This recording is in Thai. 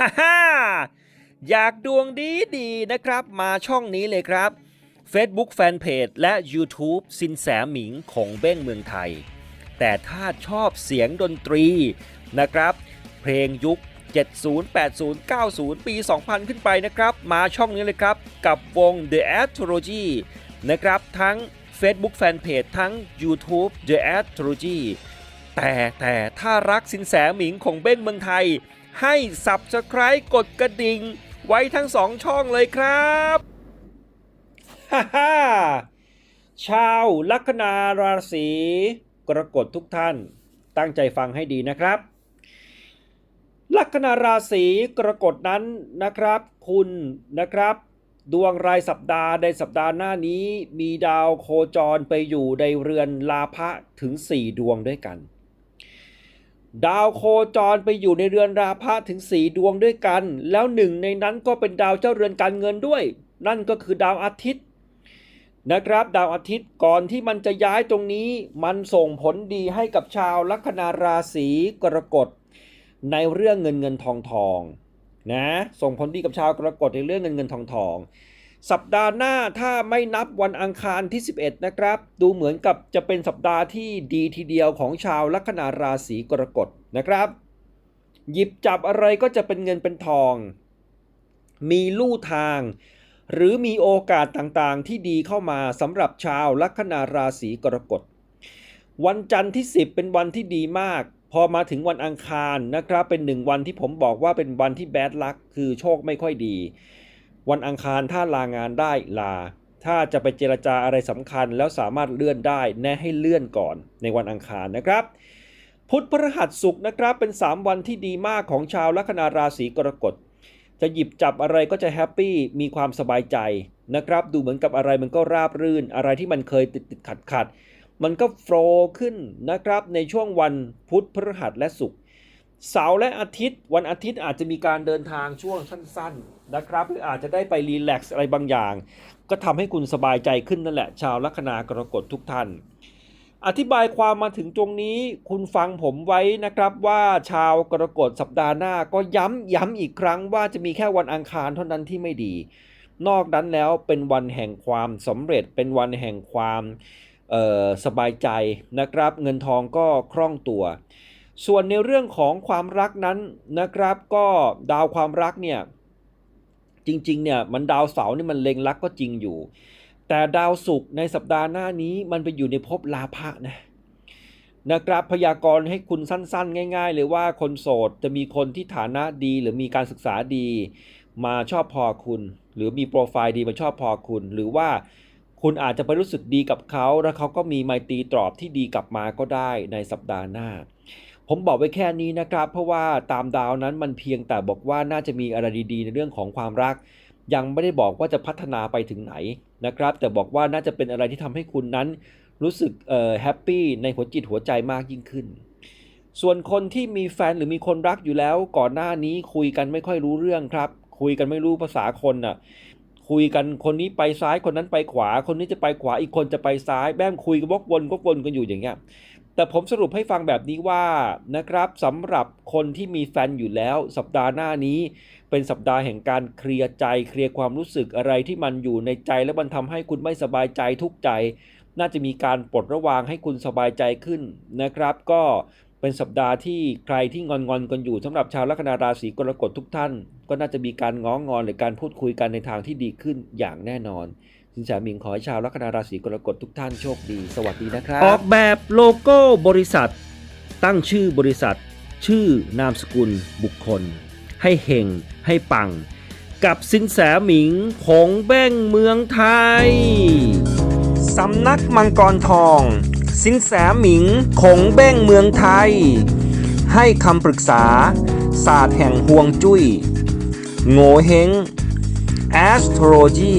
ฮ่าฮ่าอยากดวงดีดีๆนะครับ มาช่องนี้เลยครับ Facebook Fanpage และ YouTube สินแสหมิงของเบ้งเมืองไทย แต่ถ้าชอบเสียงดนตรีนะครับ เพลงยุค 70 80 90 ปี 2000 ขึ้นไปนะครับ มาช่องนี้เลยครับ กับวง The Astrology นะครับ ทั้ง Facebook Fanpage ทั้ง YouTube The Astrology แต่แต่ถ้ารักสินแสหมิงของเบ้งเมืองไทย ให้ Subscribe กดกระดิ่ง ไว้ทั้งสองช่องเลยครับฮ่าฮ่าชาวลัคนาราศีกรกฎทุกท่าน ตั้งใจฟังให้ดีนะครับ ลัคนาราศีกรกฎนั้นนะครับ คุณนะครับ ดวงรายสัปดาห์ในสัปดาห์หน้านี้มีดาวโคจรไปอยู่ในเรือนลาภะถึง 4 ดวงด้วยกัน ดาวโคจรไปอยู่ในเรือนราพะถึง4ดวงด้วยกัน แล้วหนึ่งในนั้นก็เป็นดาวเจ้าเรือนการเงินด้วย นั่นก็คือดาวอาทิตย์นะครับ ดาวอาทิตย์ก่อนที่มันจะย้ายตรงนี้ มันส่งผลดีให้กับชาวลัคนาราศีกรกฎในเรื่องเงินเงินทองทองนะ ส่งผลดีกับชาวกรกฎในเรื่องเงินเงินทองทอง สัปดาห์หน้าถ้าไม่นับวันอังคารที่ 11 นะครับ ดูเหมือนกับจะเป็นสัปดาห์ที่ดีทีเดียวของชาวลัคนาราศีกรกฎนะครับ หยิบจับอะไรก็จะเป็นเงินเป็นทอง มีลู่ทาง หรือมีโอกาสต่างๆ ที่ดีเข้ามาสำหรับชาวลัคนาราศีกรกฎวันจันทร์ที่ 10 เป็นวันที่ดีมาก พอมาถึงวันอังคารนะครับ เป็นหนึ่งวันที่ผมบอกว่าเป็นวันที่แบดลัคคือโชคไม่ค่อยดี วันอังคารถ้าลางานได้ลา ถ้าจะไปเจรจาอะไรสำคัญแล้วสามารถเลื่อนได้แนะให้เลื่อนก่อนในวันอังคารนะครับ พุธพฤหัสศุกนะครับเป็น 3 วันที่ดีมากของชาวลัคนาราศีกรกฎจะหยิบจับอะไรก็จะแฮปปี้มีความสบายใจนะครับดูเหมือนกับอะไรมันก็ราบรื่น อะไรที่มันเคยติดติดขัดขัดมันก็โฟล์ขึ้นนะครับในช่วงวันพุธพฤหัสและศุกร์ เสาร์และอาทิตย์ วันอาทิตย์อาจจะมีการเดินทางช่วงสั้น ๆนะครับ หรืออาจจะได้ไปรีแลกซ์อะไรบางอย่าง ก็ทำให้คุณสบายใจขึ้นนั่นแหละ ชาวลัคนากรกฎทุกท่าน อธิบายความมาถึงตรงนี้ คุณฟังผมไว้นะครับว่าชาวกรกฎสัปดาห์หน้าก็ย้ำย้ำอีกครั้งว่าจะมีแค่วันอังคารเท่านั้นที่ไม่ดี นอกนั้นแล้วเป็นวันแห่งความสำเร็จเป็นวันแห่งความสบายใจนะครับ เงินทองก็คล่องตัว ส่วนในเรื่องของความรักนั้นนะครับ ก็ดาวความรักเนี่ยจริงๆเนี่ยมันดาวเสาร์นี่มันเล็งรักก็จริงอยู่ แต่ดาวศุกร์ในสัปดาห์หน้านี้มันไปอยู่ในภพลาภะนะนะครับพยากรณ์ให้คุณสั้นๆ ง่าย ๆ เลยว่าคนโสดจะมีคนที่ฐานะดี หรือมีการศึกษาดีมาชอบพอคุณ หรือมีโปรไฟล์ดีมาชอบพอคุณ หรือว่าคุณอาจจะไปรู้สึกดีกับเขา แล้วเขาก็มีไมตรีตรอบที่ดีกลับมาก็ได้ในสัปดาห์หน้า ผมบอกไว้แค่นี้นะครับ เพราะว่าตามดาวนั้นมันเพียงแต่บอกว่าน่าจะมีอะไรดีๆ ในเรื่องของความรัก ยังไม่ได้บอกว่าจะพัฒนาไปถึงไหนนะครับ แต่บอกว่าน่าจะเป็นอะไรที่ทำให้คุณนั้นรู้สึกเอ่อแฮปปี้ในหัวจิตหัวใจมากยิ่งขึ้น ส่วนคนที่มีแฟนหรือมีคนรักอยู่แล้ว ก่อนหน้านี้คุยกันไม่ค่อยรู้เรื่องครับ คุยกันไม่รู้ภาษาคนน่ะคุยกันคนนี้ไปซ้ายคนนั้นไปขวา คนนี้จะไปขวาอีกคนจะไปซ้ายแม่งคุยกันวกวนวกวนกันอยู่อย่างเงี้ย แต่ผมสรุปให้ฟังแบบนี้ว่านะครับสำหรับคนที่มีแฟนอยู่แล้ว สัปดาห์หน้านี้ เป็นสัปดาห์แห่งการเคลียร์ใจเคลียร์ความรู้สึกอะไรที่มันอยู่ในใจแล้วมันทำให้คุณไม่สบายใจทุกใจ น่าจะมีการปลดระวางให้คุณสบายใจขึ้นนะครับ ก็เป็นสัปดาห์ที่ใครที่งอนงอนๆกันอยู่สำหรับชาวลัคนาราศีกรกฎทุกท่าน ก็น่าจะมีการง้องอนหรือการพูดคุยกันในทางที่ดีขึ้นอย่างแน่นอน สินแสหมิงขอให้ชาวลัคนาราศีกรกฎทุกท่านโชคดี สวัสดีนะครับ ออกแบบโลโก้บริษัท ตั้งชื่อบริษัท ชื่อนามสกุลบุคคล ให้เฮงให้ปัง กับสินแสหมิงของแบ้งเมืองไทย สำนักมังกรทอง สินแสหมิงคงเบ้งเมืองไทย ให้คำปรึกษา ศาสตร์แห่งห่วงจุย้ยโง่เฮง astrology